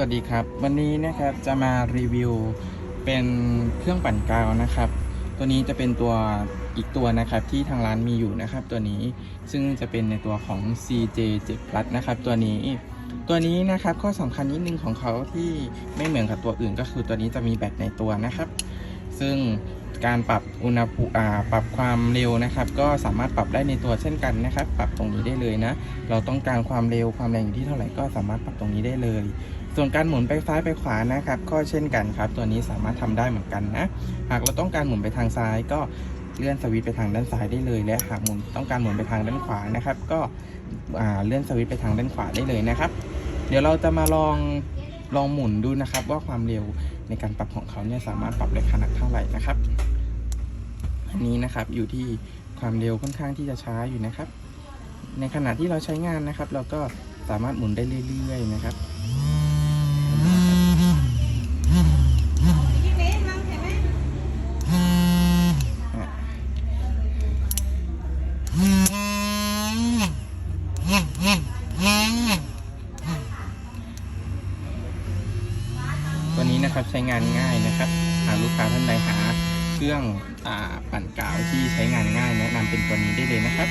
วัสดีครับ วันนี้นะครับจะมารีวิวเป็นเครื่องปั่นกาวนะครับ ตัวนี้จะเป็นตัวอีกตัวนะครับที่ทางร้านมีอยู่นะครับ ตัวนี้ซึ่งจะเป็นในตัวของ CJ7 Plus นะครับ ตัวนี้ตัวนี้นะครับข้อสำคัญนิดนึงของเขาที่ไม่เหมือนกับตัวอื่น ก็คือตัวนี้จะมีแบตในตัวนะครับ ซึ่ง การปรับอุณหภูมิปรับความเร็วนะครับ ก็สามารถปรับได้ในตัวเช่นกันนะครับ ปรับตรงนี้ได้เลยนะ เราต้องการความเร็วความแรงอยู่ที่เท่าไหร่ก็สามารถปรับตรงนี้ได้เลย ส่วนการหมุนไปซ้ายไปขวานะครับ ก็เช่นกันครับ ตัวนี้สามารถทำได้เหมือนกันนะ หากเราต้องการหมุนไปทางซ้ายก็เลื่อนสวิตช์ไปทางด้านซ้ายได้เลย และหากหมุนต้องการหมุนไปทางด้านขวานะครับ ก็เลื่อนสวิตช์ไปทางด้านขวาได้เลยนะครับ เดี๋ยวเราจะมาลองลองหมุนดูนะครับว่าความเร็วในการปรับของเขาเนี่ยสามารถปรับได้ขนาดเท่าไหร่นะครับ นี้นะครับ อยู่ที่ความเร็วค่อนข้างที่จะช้าอยู่นะครับ ในขณะที่เราใช้งานนะครับ เราก็สามารถหมุนได้เรื่อยๆนะครับตัวนี้นะครับใช้งานง่ายนะครับ หากลูกค้าท่านใดหา เครื่องอปั่นกาวที่ใช้งานง่ายแนะนำเป็นตัวนี้ได้เลยนะครับ